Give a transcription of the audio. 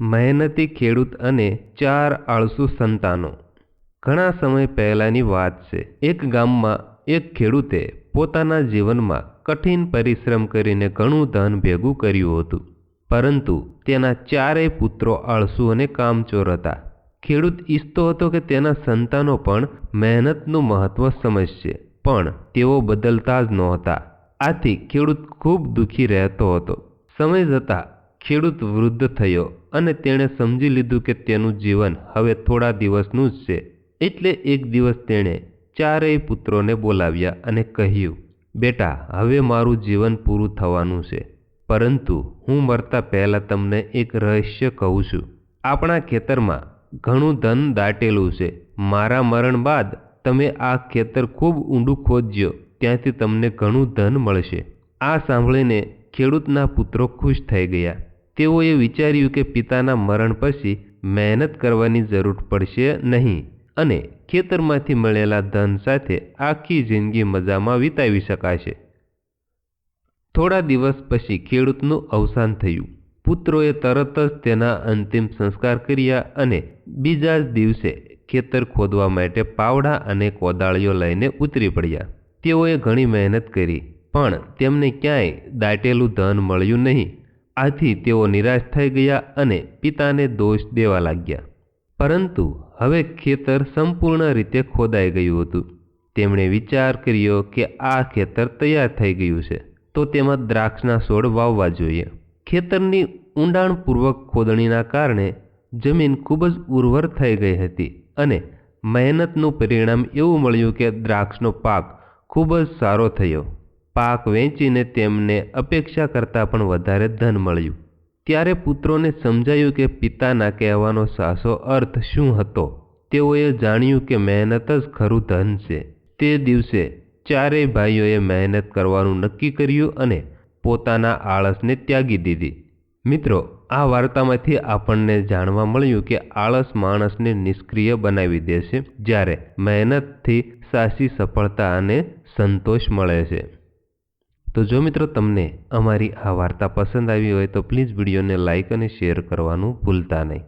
મહેનતી ખેડૂત અને ચાર આળસુ સંતાનો. ઘણા સમય પહેલાંની વાત છે. એક ગામમાં એક ખેડૂતે પોતાના જીવનમાં કઠિન પરિશ્રમ કરીને ઘણું ધન ભેગું કર્યું હતું, પરંતુ તેના ચારેય પુત્રો આળસુ અને કામચોર હતા. ખેડૂત ઈચ્છતો હતો કે તેના સંતાનો પણ મહેનતનું મહત્વ સમજશે, પણ તેઓ બદલતા જ નહોતા. આથી ખેડૂત ખૂબ દુઃખી રહેતો હતો. સમય જતાં ખેડૂત વૃદ્ધ થયો અને તેણે સમજી લીધું કે તેનું જીવન હવે થોડા દિવસનું જ છે. એટલે એક દિવસ તેણે ચારેય પુત્રોને બોલાવ્યા અને કહ્યું, બેટા, હવે મારું જીવન પૂરું થવાનું છે. પરંતુ હું મરતા પહેલાં તમને એક રહસ્ય કહું છું. આપણા ખેતરમાં ઘણું ધન દાટેલું છે. મારા મરણ બાદ તમે આ ખેતર ખૂબ ઊંડું ખોદજો. ત્યાંથી તમને ઘણું ધન મળશે. આ સાંભળીને ખેડૂતના પુત્રો ખુશ થઈ ગયા. તેઓએ વિચાર્યું કે પિતાના મરણ પછી મહેનત કરવાની જરૂર પડશે નહીં અને ખેતરમાંથી મળેલા ધન સાથે આખી જિંદગી મજામાં વિતાવી શકાશે. થોડા દિવસ પછી ખેડૂતનું અવસાન થયું. પુત્રોએ તરત જ તેના અંતિમ સંસ્કાર કર્યા અને બીજા જ દિવસે ખેતર ખોદવા માટે પાવડા અને કોદાળીઓ લઈને ઉતરી પડ્યા. તેઓએ ઘણી મહેનત કરી, પણ તેમને ક્યાંય દાટેલું ધન મળ્યું નહીં. આથી તેઓ નિરાશ થઈ ગયા અને પિતાને દોષ દેવા લાગ્યા. પરંતુ હવે ખેતર સંપૂર્ણ રીતે ખોદાઈ ગયું હતું. તેમણે વિચાર કર્યો કે આ ખેતર તૈયાર થઈ ગયું છે, તો તેમાં દ્રાક્ષના છોડ વાવવા જોઈએ. ખેતરની ઊંડાણપૂર્વક ખોદણીના કારણે જમીન ખૂબ જ ઉર્વર થઈ ગઈ હતી અને મહેનતનું પરિણામ એવું મળ્યું કે દ્રાક્ષનો પાક ખૂબ જ સારો થયો. પાક વેચીને તેમને અપેક્ષા કરતાં પણ વધારે ધન મળ્યું. ત્યારે પુત્રોને સમજાયું કે પિતાના કહેવાનો સાસો અર્થ શું હતો, તેઓએ જાણ્યું કે મહેનત જ ખરું ધન છે. તે દિવસે ચારેય ભાઈઓએ મહેનત કરવાનું નક્કી કર્યું અને પોતાના આળસને ત્યાગી દીધી. મિત્રો, આ વાર્તામાંથી આપણને જાણવા મળ્યું કે આળસ માણસને નિષ્ક્રિય બનાવી દે છે જ્યારે મહેનતથી સાચી સફળતા અને સંતોષ મળે છે. તો જો મિત્રો તમને અમારી આ વાર્તા પસંદ આવી હોય તો પ્લીઝ વિડીયોને લાઇક અને શેર કરવાનું ભૂલતા નહીં.